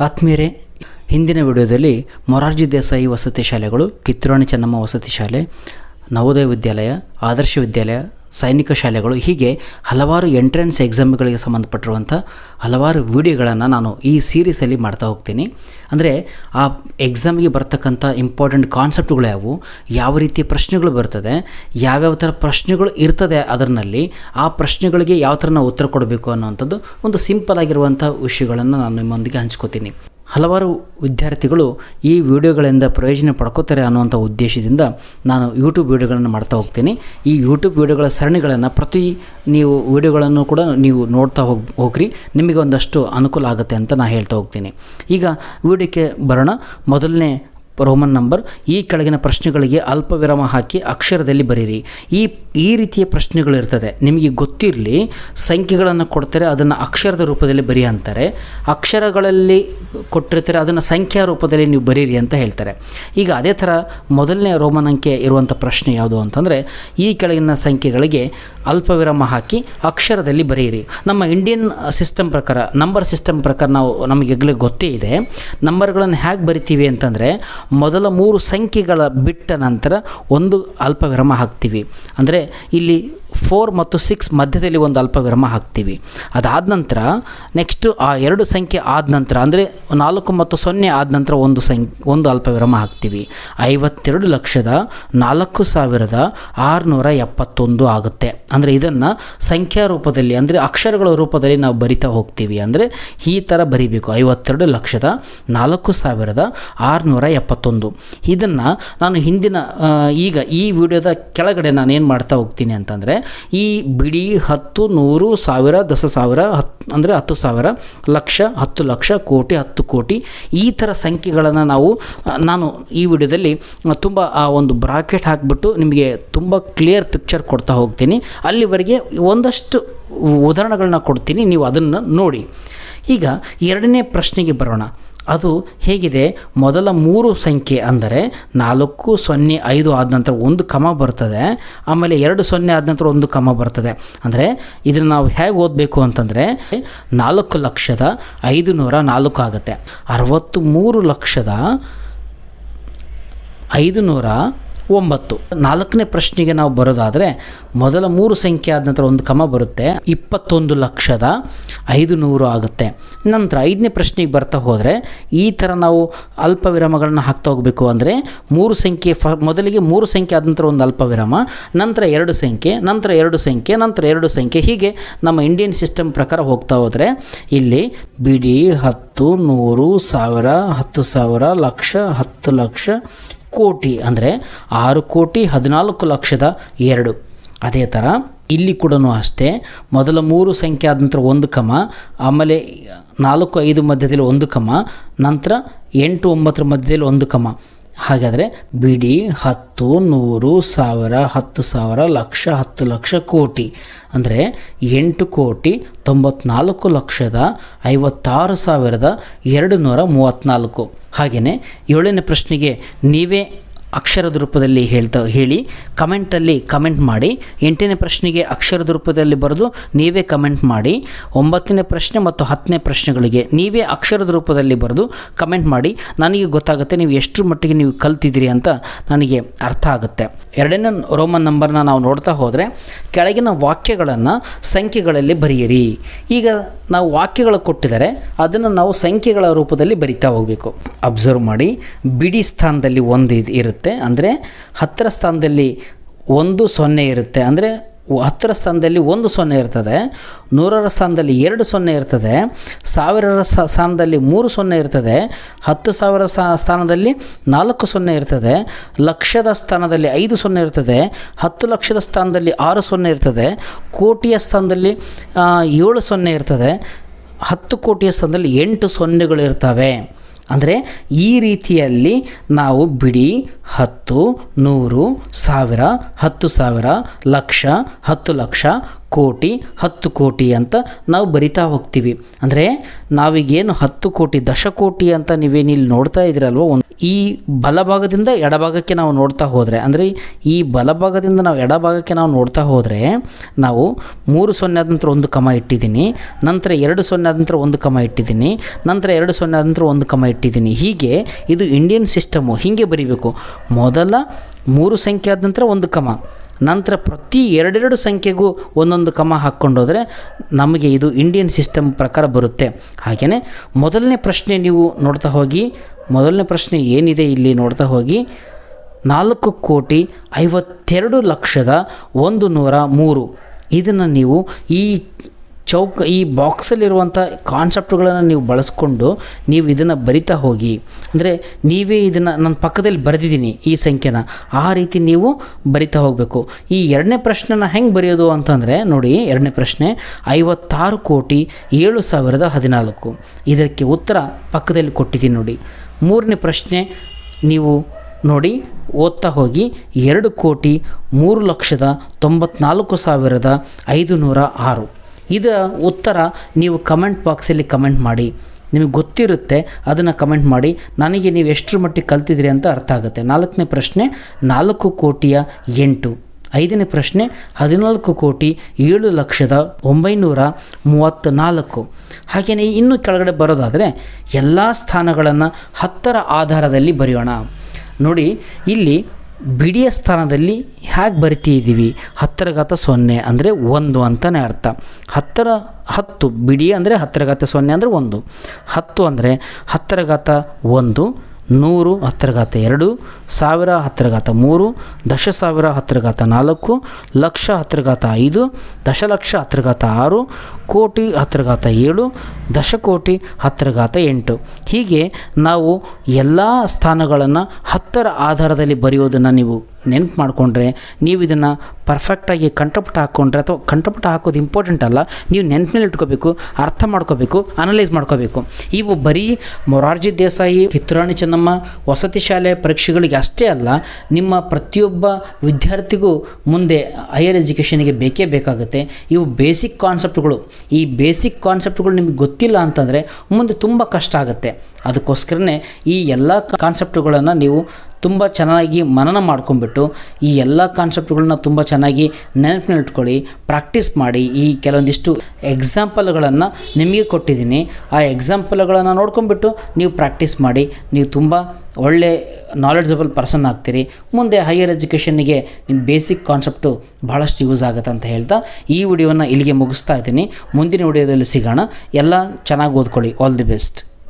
ಆತ್ಮೀಯರೇ, ಹಿಂದಿನ ವಿಡಿಯೋದಲ್ಲಿ ಮೊರಾರ್ಜಿ ದೇಸಾಯಿ ವಸತಿ ಶಾಲೆಗಳು ಕಿತ್ತೂರಾಣಿ ಚೆನ್ನಮ್ಮ ವಸತಿ ಶಾಲೆ, ನವೋದಯ ವಿದ್ಯಾಲಯ, ಆದರ್ಶ ವಿದ್ಯಾಲಯ ಸೈನಿಕ ಶಾಲೆಗಳು. ಹೀಗೆ ಹಲವಾರು ಎಂಟ್ರೆನ್ಸ್ ಎಕ್ಸಾಮ್ಗಳಿಗೆ ಸಂಬಂಧಪಟ್ಟಿರುವಂಥ ಹಲವಾರು ವಿಡಿಯೋಗಳನ್ನು ನಾನು ಈ ಸೀರೀಸಲ್ಲಿ ಮಾಡ್ತಾ ಹೋಗ್ತೀನಿ. ಅಂದರೆ ಆ ಎಕ್ಸಾಮಿಗೆ ಬರ್ತಕ್ಕಂಥ ಇಂಪಾರ್ಟೆಂಟ್ ಕಾನ್ಸೆಪ್ಟ್ಗಳು ಯಾವುವು? ಯಾವ ರೀತಿಯ ಪ್ರಶ್ನೆಗಳು ಬರ್ತದೆ? ಯಾವ್ಯಾವ ಥರ ಪ್ರಶ್ನೆಗಳು ಇರ್ತದೆ ಅದರಲ್ಲಿ ಆ ಪ್ರಶ್ನೆಗಳಿಗೆ ಯಾವ ಥರ ಉತ್ತರ ಕೊಡಬೇಕು ಅನ್ನೋವಂಥದ್ದು ಒಂದು ಸಿಂಪಲ್ ಆಗಿರುವಂಥ ವಿಷಯಗಳನ್ನು ನಾನು ನಿಮ್ಮೊಂದಿಗೆ ಹಂಚ್ಕೋತೀನಿ. ಹಲವಾರು ವಿದ್ಯಾರ್ಥಿಗಳು ಈ ವಿಡಿಯೋಗಳಿಂದ ಪ್ರಯೋಜನ ಪಡ್ಕೋತಾರೆ ಅನ್ನುವಂಥ ಉದ್ದೇಶದಿಂದ ನಾನು ಯೂಟ್ಯೂಬ್ ವಿಡಿಯೋಗಳನ್ನು ಮಾಡ್ತಾ ಹೋಗ್ತೀನಿ. ಈ ಯೂಟ್ಯೂಬ್ ವಿಡಿಯೋಗಳ ಸರಣಿಗಳನ್ನು ಪ್ರತಿ ನೀವು ವಿಡಿಯೋಗಳನ್ನು ಕೂಡ ನೀವು ನೋಡ್ತಾ ಹೋಗಿ, ಹೋಗ್ರಿ. ನಿಮಗೆ ಒಂದಷ್ಟು ಅನುಕೂಲ ಆಗುತ್ತೆ ಅಂತ ನಾನು ಹೇಳ್ತಾ ಹೋಗ್ತೀನಿ. ಈಗ ವಿಡಿಯೋಕ್ಕೆ ಬರೋಣ. ಮೊದಲನೇ ರೋಮನ್ ನಂಬರ್, ಈ ಕೆಳಗಿನ ಪ್ರಶ್ನೆಗಳಿಗೆ ಅಲ್ಪ ವಿರಾಮ ಹಾಕಿ ಅಕ್ಷರದಲ್ಲಿ ಬರೀರಿ. ಈ ಈ ರೀತಿಯ ಪ್ರಶ್ನೆಗಳು ಇರ್ತದೆ. ನಿಮಗೆ ಗೊತ್ತಿರಲಿ, ಸಂಖ್ಯೆಗಳನ್ನು ಕೊಡ್ತಾರೆ, ಅದನ್ನು ಅಕ್ಷರದ ರೂಪದಲ್ಲಿ ಬರಿ ಅಂತಾರೆ. ಅಕ್ಷರಗಳಲ್ಲಿ ಕೊಟ್ಟಿರ್ತಾರೆ, ಅದನ್ನು ಸಂಖ್ಯಾ ರೂಪದಲ್ಲಿ ನೀವು ಬರೀರಿ ಅಂತ ಹೇಳ್ತಾರೆ. ಈಗ ಅದೇ ಥರ ಮೊದಲನೇ ರೋಮನ್ ಅಂಕೆ ಇರುವಂಥ ಪ್ರಶ್ನೆ ಯಾವುದು ಅಂತಂದರೆ, ಈ ಕೆಳಗಿನ ಸಂಖ್ಯೆಗಳಿಗೆ ಅಲ್ಪ ವಿರಾಮ ಹಾಕಿ ಅಕ್ಷರದಲ್ಲಿ ಬರೆಯಿರಿ ನಮ್ಮ ಇಂಡಿಯನ್ ಸಿಸ್ಟಮ್ ಪ್ರಕಾರ ನಂಬರ್ ಸಿಸ್ಟಮ್ ಪ್ರಕಾರ ನಾವು ನಮಗೆಗ್ಲೇ ಗೊತ್ತೇ ಇದೆ. ನಂಬರ್ಗಳನ್ನು ಹೇಗೆ ಬರಿತೀವಿ ಅಂತಂದರೆ ಮೊದಲ ಮೂರು ಸಂಖ್ಯೆಗಳ ಬಿಟ್ಟ ನಂತರ ಒಂದು ಅಲ್ಪ ವಿರಾಮ ಹಾಕ್ತೀವಿ. ಅಂದರೆ ಇಲ್ಲಿ ಫೋರ್ ಮತ್ತು ಸಿಕ್ಸ್ ಮಧ್ಯದಲ್ಲಿ ಒಂದು ಅಲ್ಪ ವಿರಾಮ ಹಾಕ್ತೀವಿ. ಅದಾದ ನಂತರ ನೆಕ್ಸ್ಟು ಆ ಎರಡು ಸಂಖ್ಯೆ ಆದ ನಂತರ ಅಂದರೆ ನಾಲ್ಕು ಮತ್ತು ಸೊನ್ನೆ ಆದ ನಂತರ ಒಂದು ಸಂಖ್ಯೆ, ಒಂದು ಅಲ್ಪ ವಿರಾಮ ಹಾಕ್ತೀವಿ. ಐವತ್ತೆರಡು ಲಕ್ಷದ ನಾಲ್ಕು ಸಾವಿರದ ಆರುನೂರ ಎಪ್ಪತ್ತೊಂದು ಆಗುತ್ತೆ. ಅಂದರೆ ಇದನ್ನು ಸಂಖ್ಯಾ ರೂಪದಲ್ಲಿ ಅಂದರೆ ಅಕ್ಷರಗಳ ರೂಪದಲ್ಲಿ ನಾವು ಬರಿತಾ ಹೋಗ್ತೀವಿ. ಅಂದರೆ ಈ ಥರ ಬರಿಬೇಕು. ಐವತ್ತೆರಡು ಲಕ್ಷದ ನಾಲ್ಕು ಸಾವಿರದ ಆರುನೂರ ಎಪ್ಪತ್ತೊಂದು. ಇದನ್ನು ನಾನು ಹಿಂದಿನ ಈಗ ಈ ವಿಡಿಯೋದ ಕೆಳಗಡೆ ನಾನು ಏನು ಮಾಡ್ತಾ ಹೋಗ್ತೀನಿ ಅಂತಂದರೆ ಈ ಬಿಡಿ ಹತ್ತು, ನೂರು ಸಾವಿರ ದಸ ಸಾವಿರ ಹತ್ತು ಅಂದರೆ ಹತ್ತು ಸಾವಿರ, ಲಕ್ಷ, ಹತ್ತು ಲಕ್ಷ, ಕೋಟಿ, ಹತ್ತು ಕೋಟಿ, ಈ ಥರ ಸಂಖ್ಯೆಗಳನ್ನು ನಾವು ನಾನು ಈ ವಿಡಿಯೋದಲ್ಲಿ ತುಂಬ, ಆ, ಒಂದು ಬ್ರಾಕೆಟ್ ಹಾಕಿಬಿಟ್ಟು ನಿಮಗೆ ತುಂಬ ಕ್ಲಿಯರ್ ಪಿಕ್ಚರ್ ಕೊಡ್ತಾ ಹೋಗ್ತೀನಿ. ಅಲ್ಲಿವರೆಗೆ ಒಂದಷ್ಟು ಉದಾಹರಣೆಗಳನ್ನ ಕೊಡ್ತೀನಿ, ನೀವು ಅದನ್ನು ನೋಡಿ. ಈಗ ಎರಡನೇ ಪ್ರಶ್ನೆಗೆ ಬರೋಣ. ಅದು ಹೇಗಿದೆ? ಮೊದಲ ಮೂರು ಸಂಖ್ಯೆ ಅಂದರೆ ನಾಲ್ಕು, ಸೊನ್ನೆ, ಐದು ಆದ ನಂತರ ಒಂದು ಕಮ ಬರ್ತದೆ. ಆಮೇಲೆ ಎರಡು, ಸೊನ್ನೆ ಆದ ನಂತರ ಒಂದು ಕಮ ಬರ್ತದೆ. ಅಂದರೆ ಇದನ್ನು ನಾವು ಹೇಗೆ ಓದಬೇಕು ಅಂತಂದರೆ ನಾಲ್ಕು ಲಕ್ಷದ ಐದು ನೂರ ನಾಲ್ಕು ಆಗುತ್ತೆ. ಅರವತ್ತು ಮೂರು ಲಕ್ಷದ ಐದು ನೂರ ಒಂಬತ್ತು. ನಾಲ್ಕನೇ ಪ್ರಶ್ನೆಗೆ ನಾವು ಬರೋದಾದರೆ, ಮೊದಲ ಮೂರು ಸಂಖ್ಯೆ ಆದ ನಂತರ ಒಂದು ಕಮ ಬರುತ್ತೆ. ಇಪ್ಪತ್ತೊಂದು ಲಕ್ಷದ ಐದು ನೂರು ಆಗುತ್ತೆ. ನಂತರ ಐದನೇ ಪ್ರಶ್ನೆಗೆ ಬರ್ತಾ ಹೋದರೆ, ಈ ಥರ ನಾವು ಅಲ್ಪ ವಿರಾಮಗಳನ್ನು ಹಾಕ್ತಾ ಹೋಗಬೇಕು ಅಂದರೆ, ಮೂರು ಸಂಖ್ಯೆ ಫ, ಮೊದಲಿಗೆ ಮೂರು ಸಂಖ್ಯೆ ಆದ ನಂತರ ಒಂದು ಅಲ್ಪ ವಿರಾಮ, ನಂತರ ಎರಡು ಸಂಖ್ಯೆ, ನಂತರ ಎರಡು ಸಂಖ್ಯೆ, ನಂತರ ಎರಡು ಸಂಖ್ಯೆ, ಹೀಗೆ ನಮ್ಮ ಇಂಡಿಯನ್ ಸಿಸ್ಟಮ್ ಪ್ರಕಾರ ಹೋಗ್ತಾ ಹೋದರೆ, ಇಲ್ಲಿ ಬಿಡಿ ಹತ್ತು, ನೂರು, ಸಾವಿರ, ಹತ್ತು ಸಾವಿರ, ಲಕ್ಷ, ಹತ್ತು ಲಕ್ಷ ಕೋಟಿ ಅಂದರೆ ಆರು ಕೋಟಿ ಹದಿನಾಲ್ಕು ಲಕ್ಷದ ಎರಡು. ಅದೇ ಥರ ಇಲ್ಲಿ ಕೂಡ ಅಷ್ಟೇ, ಮೊದಲ ಮೂರು ಸಂಖ್ಯೆ ಆದ ನಂತರ ಒಂದು ಕಮ, ಆಮೇಲೆ ನಾಲ್ಕು ಐದು ಮಧ್ಯದಲ್ಲಿ ಒಂದು ಕಮ, ನಂತರ ಎಂಟು ಒಂಬತ್ತರ ಮಧ್ಯದಲ್ಲಿ ಒಂದು ಕಮ. ಹಾಗಾದರೆ ಬಿಡಿ ಹತ್ತು, ನೂರು ಸಾವಿರ, ಹತ್ತು ಸಾವಿರ, ಲಕ್ಷ, ಹತ್ತು ಲಕ್ಷ ಕೋಟಿ. ಅಂದರೆ ಎಂಟು ಕೋಟಿ, ತೊಂಬತ್ನಾಲ್ಕು ಲಕ್ಷದ ಐವತ್ತಾರು ಸಾವಿರದ ಎರಡು ನೂರ ಮೂವತ್ತ್ನಾಲ್ಕು ಹಾಗೆಯೇ ಏಳನೇ ಪ್ರಶ್ನೆಗೆ ನೀವೇ ಅಕ್ಷರದ ರೂಪದಲ್ಲಿ ಹೇಳ್ತಾ ಹೇಳಿ. ಕಮೆಂಟಲ್ಲಿ ಕಮೆಂಟ್ ಮಾಡಿ. ಎಂಟನೇ ಪ್ರಶ್ನೆಗೆ ಅಕ್ಷರದ ರೂಪದಲ್ಲಿ ಬರೆದು ನೀವೇ ಕಮೆಂಟ್ ಮಾಡಿ. ಒಂಬತ್ತನೇ ಪ್ರಶ್ನೆ ಮತ್ತು ಹತ್ತನೇ ಪ್ರಶ್ನೆಗಳಿಗೆ ನೀವೇ ಅಕ್ಷರದ ರೂಪದಲ್ಲಿ ಬರೆದು ಕಮೆಂಟ್ ಮಾಡಿ. ನನಗೆ ಗೊತ್ತಾಗುತ್ತೆ ನೀವು ಎಷ್ಟರ ಮಟ್ಟಿಗೆ ನೀವು ಕಲ್ತಿದ್ದೀರಿ ಅಂತ ನನಗೆ ಅರ್ಥ ಆಗುತ್ತೆ. ಎರಡನೇ ರೋಮನ್ ನಂಬರ್ನ ನಾವು ನೋಡ್ತಾ ಹೋದರೆ, ಕೆಳಗಿನ ವಾಕ್ಯಗಳನ್ನು ಸಂಖ್ಯೆಗಳಲ್ಲಿ ಬರೆಯಿರಿ. ಈಗ ನಾವು ವಾಕ್ಯಗಳು ಕೊಟ್ಟಿದ್ದಾರೆ, ಅದನ್ನು ನಾವು ಸಂಖ್ಯೆಗಳ ರೂಪದಲ್ಲಿ ಬರಿತಾ ಹೋಗಬೇಕು. ಅಬ್ಸರ್ವ್ ಮಾಡಿ. ಬಿಡಿ ಸ್ಥಾನದಲ್ಲಿ ಒಂದು ಇದು ಇರುತ್ತೆ. ಅಂದರೆ ಹತ್ತರ ಸ್ಥಾನದಲ್ಲಿ ಒಂದು ಸೊನ್ನೆ ಇರುತ್ತೆ. ಅಂದರೆ ಹತ್ತರ ಸ್ಥಾನದಲ್ಲಿ ಒಂದು ಸೊನ್ನೆ ಇರ್ತದೆ. ನೂರರ ಸ್ಥಾನದಲ್ಲಿ ಎರಡು ಸೊನ್ನೆ ಇರ್ತದೆ. ಸಾವಿರರ ಸ್ಥಾನದಲ್ಲಿ ಮೂರು ಸೊನ್ನೆ ಇರ್ತದೆ. ಹತ್ತು ಸಾವಿರ ಸ್ಥಾನದಲ್ಲಿ ನಾಲ್ಕು ಸೊನ್ನೆ ಇರ್ತದೆ. ಲಕ್ಷದ ಸ್ಥಾನದಲ್ಲಿ ಐದು ಸೊನ್ನೆ ಇರ್ತದೆ. ಹತ್ತು ಲಕ್ಷದ ಸ್ಥಾನದಲ್ಲಿ ಆರು ಸೊನ್ನೆ ಇರ್ತದೆ. ಕೋಟಿಯ ಸ್ಥಾನದಲ್ಲಿ ಏಳು ಸೊನ್ನೆ ಇರ್ತದೆ. ಹತ್ತು ಕೋಟಿಯ ಸ್ಥಾನದಲ್ಲಿ ಎಂಟು ಸೊನ್ನೆಗಳಿರ್ತವೆ ಅಂದರೆ ಈ ರೀತಿಯಲ್ಲಿ ನಾವು ಬಿಡಿ ಹತ್ತು, ನೂರು, ಸಾವಿರ, ಹತ್ತು ಸಾವಿರ, ಲಕ್ಷ, ಹತ್ತು ಲಕ್ಷ, ಕೋಟಿ, ಹತ್ತು ಕೋಟಿ ಅಂತ ನಾವು ಬರಿತಾ ಹೋಗ್ತೀವಿ. ಅಂದರೆ ನಾವೀಗೇನು ಹತ್ತು ಕೋಟಿ, ದಶಕೋಟಿ ಅಂತ ನೀವೇನಿಲ್ಲಿ ನೋಡ್ತಾ ಇದ್ದೀರಲ್ವ ಒಂದು ಈ ಬಲಭಾಗದಿಂದ ಎಡಭಾಗಕ್ಕೆ ನಾವು ನೋಡ್ತಾ ಹೋದರೆ, ಅಂದರೆ ಈ ಬಲಭಾಗದಿಂದ ನಾವು ಎಡಭಾಗಕ್ಕೆ ನಾವು ನೋಡ್ತಾ ಹೋದರೆ, ನಾವು ಮೂರು ಸೊನ್ನೆ ಆದ ನಂತರ ಒಂದು ಕಮ ಇಟ್ಟಿದ್ದೀನಿ, ನಂತರ ಎರಡು ಸೊನ್ನೆ ಆದ ನಂತರ ಒಂದು ಕಮ ಇಟ್ಟಿದ್ದೀನಿ, ನಂತರ ಎರಡು ಸೊನ್ನೆ ಆದ ನಂತರ ಒಂದು ಕಮ ಇಟ್ಟಿದ್ದೀನಿ. ಹೀಗೆ ಇದು ಇಂಡಿಯನ್ ಸಿಸ್ಟಮು ಹೀಗೆ ಬರೀಬೇಕು. ಮೊದಲ ಮೂರು ಸಂಖ್ಯೆ ಆದ ನಂತರ ಒಂದು ಕಮ, ನಂತರ ಪ್ರತಿ ಎರಡೆರಡು ಸಂಖ್ಯೆಗೂ ಒಂದೊಂದು ಕಮ ಹಾಕ್ಕೊಂಡೋದ್ರೆ ನಮಗೆ ಇದು ಇಂಡಿಯನ್ ಸಿಸ್ಟಮ್ ಪ್ರಕಾರ ಬರುತ್ತೆ. ಹಾಗೆಯೇ ಮೊದಲನೇ ಪ್ರಶ್ನೆ ನೀವು ನೋಡ್ತಾ ಹೋಗಿ ಮೊದಲನೇ ಪ್ರಶ್ನೆ ಏನಿದೆ ಇಲ್ಲಿ ನೋಡ್ತಾ ಹೋಗಿ. ನಾಲ್ಕು ಕೋಟಿ ಐವತ್ತೆರಡು ಲಕ್ಷದ ಒಂದು ನೂರ ಮೂರು. ಇದನ್ನು ನೀವು ಈ ಚೌಕ, ಈ ಬಾಕ್ಸಲ್ಲಿರುವಂಥ ಕಾನ್ಸೆಪ್ಟ್ಗಳನ್ನು ನೀವು ಬಳಸ್ಕೊಂಡು ನೀವು ಇದನ್ನು ಬರಿತಾ ಹೋಗಿ. ಅಂದರೆ ನೀವೇ ಇದನ್ನು ನನ್ನ ಪಕ್ಕದಲ್ಲಿ ಬರೆದಿದ್ದೀನಿ ಈ ಸಂಖ್ಯೆನ. ಆ ರೀತಿ ನೀವು ಬರಿತಾ ಹೋಗಬೇಕು. ಈ ಎರಡನೇ ಪ್ರಶ್ನೆನ ಹೆಂಗೆ ಬರೆಯೋದು ಅಂತಂದರೆ, ನೋಡಿ ಎರಡನೇ ಪ್ರಶ್ನೆ, ಐವತ್ತಾರು ಕೋಟಿ ಏಳು ಸಾವಿರದ ಹದಿನಾಲ್ಕು. ಇದಕ್ಕೆ ಉತ್ತರ ಪಕ್ಕದಲ್ಲಿ ಕೊಟ್ಟಿದ್ದೀನಿ ನೋಡಿ. ಮೂರನೇ ಪ್ರಶ್ನೆ ನೀವು ನೋಡಿ ಓದ್ತಾ ಹೋಗಿ ಎರಡು ಕೋಟಿ ಮೂರು ಲಕ್ಷದ ತೊಂಬತ್ನಾಲ್ಕು ಸಾವಿರದ ಐದು ನೂರ ಆರು. ಇದರ ಉತ್ತರ ನೀವು ಕಮೆಂಟ್ ಬಾಕ್ಸಲ್ಲಿ ಕಮೆಂಟ್ ಮಾಡಿ. ನಿಮಗೆ ಗೊತ್ತಿರುತ್ತೆ, ಅದನ್ನು ಕಮೆಂಟ್ ಮಾಡಿ. ನನಗೆ ನೀವು ಎಷ್ಟರ ಮಟ್ಟಿಗೆ ಕಲ್ತಿದ್ರಿ ಅಂತ ಅರ್ಥ ಆಗುತ್ತೆ. ನಾಲ್ಕನೇ ಪ್ರಶ್ನೆ, ನಾಲ್ಕು ಕೋಟಿಯ ಎಂಟು. ಐದನೇ ಪ್ರಶ್ನೆ ಹದಿನಾಲ್ಕು ಕೋಟಿ ಏಳು ಲಕ್ಷದ ಒಂಬೈನೂರ ಮೂವತ್ತ ನಾಲ್ಕು ಹಾಗೆಯೇ ಇನ್ನೂ ಕೆಳಗಡೆ ಬರೋದಾದರೆ ಎಲ್ಲ ಸ್ಥಾನಗಳನ್ನು ಹತ್ತರ ಆಧಾರದಲ್ಲಿ ಬರೆಯೋಣ. ನೋಡಿ, ಇಲ್ಲಿ ಬಿಡಿಯ ಸ್ಥಾನದಲ್ಲಿ ಹೇಗೆ ಬರಿತಿದ್ದೀವಿ ಹತ್ತರ ಘಾತ ಸೊನ್ನೆ ಅಂದರೆ ಒಂದು ಅಂತಲೇ ಅರ್ಥ. ಹತ್ತರ, ಹತ್ತು, ಬಿಡಿ ಅಂದರೆ ಹತ್ತರ ಘಾತ ಸೊನ್ನೆ ಅಂದರೆ ಒಂದು. ಹತ್ತು ಅಂದರೆ ಹತ್ತರ ಘಾತ ಒಂದು ನೂರು ಹತ್ತರ ಘಾತ ಎರಡು, ಸಾವಿರ ಹತ್ತರ ಘಾತ ಮೂರು, ದಶ ಸಾವಿರ ಹತ್ತರ ಘಾತ ನಾಲ್ಕು, ಲಕ್ಷ ಹತ್ತರ ಘಾತ ಐದು, ದಶಲಕ್ಷ ಹತ್ತರ ಘಾತ ಆರು, ಕೋಟಿ ಹತ್ತರ ಘಾತ ಏಳು, ದಶಕೋಟಿ ಹತ್ತರ ಘಾತ ಎಂಟು. ಹೀಗೆ ನಾವು ಎಲ್ಲ ಸ್ಥಾನಗಳನ್ನು ಹತ್ತರ ಆಧಾರದಲ್ಲಿ ಬರೆಯೋದನ್ನು ನೀವು ನೆನ್ಪು ಮಾಡಿಕೊಂಡ್ರೆ ನೀವು ಇದನ್ನು ಪರ್ಫೆಕ್ಟಾಗಿ ಕಂಠಪುಟ ಹಾಕ್ಕೊಂಡ್ರೆ ಅಥವಾ ಕಂಠಪುಟ ಹಾಕೋದು ಇಂಪಾರ್ಟೆಂಟ್ ಅಲ್ಲ, ನೀವು ನೆನಪಿನಲ್ಲಿ ಇಟ್ಕೋಬೇಕು, ಅರ್ಥ ಮಾಡ್ಕೋಬೇಕು ಅನಲೈಸ್ ಮಾಡ್ಕೋಬೇಕು. ಇವು ಬರೀ ಮೊರಾರ್ಜಿ ದೇಸಾಯಿ ಕಿತ್ತೂರಾಣಿ ಚೆನ್ನಮ್ಮ, ವಸತಿ ಶಾಲೆ ಪರೀಕ್ಷೆಗಳಿಗೆ ಅಷ್ಟೇ ಅಲ್ಲ, ನಿಮ್ಮ ಪ್ರತಿಯೊಬ್ಬ ವಿದ್ಯಾರ್ಥಿಗೂ ಮುಂದೆ ಹೈಯರ್ ಎಜುಕೇಷನಿಗೆ ಬೇಕೇ ಬೇಕಾಗುತ್ತೆ. ಇವು ಬೇಸಿಕ್ ಕಾನ್ಸೆಪ್ಟ್ಗಳು ಈ ಬೇಸಿಕ್ ಕಾನ್ಸೆಪ್ಟ್ಗಳು ನಿಮಗೆ ಗೊತ್ತಿಲ್ಲ ಅಂತಂದರೆ ಮುಂದೆ ತುಂಬ ಕಷ್ಟ ಆಗುತ್ತೆ. ಅದಕ್ಕೋಸ್ಕರನೇ ಈ ಎಲ್ಲ ಕಾನ್ಸೆಪ್ಟ್ಗಳನ್ನು ನೀವು ತುಂಬ ಚೆನ್ನಾಗಿ ಮನನ ಮಾಡ್ಕೊಂಬಿಟ್ಟು ಈ ಎಲ್ಲ ಕಾನ್ಸೆಪ್ಟ್ಗಳನ್ನ ತುಂಬ ಚೆನ್ನಾಗಿ ನೆನಪಿನಲ್ಲಿಟ್ಕೊಳ್ಳಿ ಪ್ರಾಕ್ಟೀಸ್ ಮಾಡಿ. ಈ ಕೆಲವೊಂದಿಷ್ಟು ಎಕ್ಸಾಂಪಲ್ಗಳನ್ನು ನಿಮಗೆ ಕೊಟ್ಟಿದ್ದೀನಿ. ಆ ಎಕ್ಸಾಂಪಲ್ಗಳನ್ನು ನೋಡ್ಕೊಂಬಿಟ್ಟು ನೀವು ಪ್ರಾಕ್ಟೀಸ್ ಮಾಡಿ. ನೀವು ತುಂಬ ಒಳ್ಳೆ ನಾಲೆಡ್ಜಬಲ್ ಪರ್ಸನ್ ಆಗ್ತೀರಿ. ಮುಂದೆ ಹೈಯರ್ ಎಜುಕೇಷನ್ನಿಗೆ ನಿಮ್ಮ ಬೇಸಿಕ್ ಕಾನ್ಸೆಪ್ಟು ಭಾಳಷ್ಟು ಯೂಸ್ ಆಗುತ್ತೆ ಅಂತ ಹೇಳ್ತಾ ಈ ವಿಡಿಯೋನ ಇಲ್ಲಿಗೆ ಮುಗಿಸ್ತಾ ಇದ್ದೀನಿ. ಮುಂದಿನ ವಿಡಿಯೋದಲ್ಲಿ ಸಿಗೋಣ. ಎಲ್ಲ ಚೆನ್ನಾಗಿ ಓದ್ಕೊಳ್ಳಿ. All the best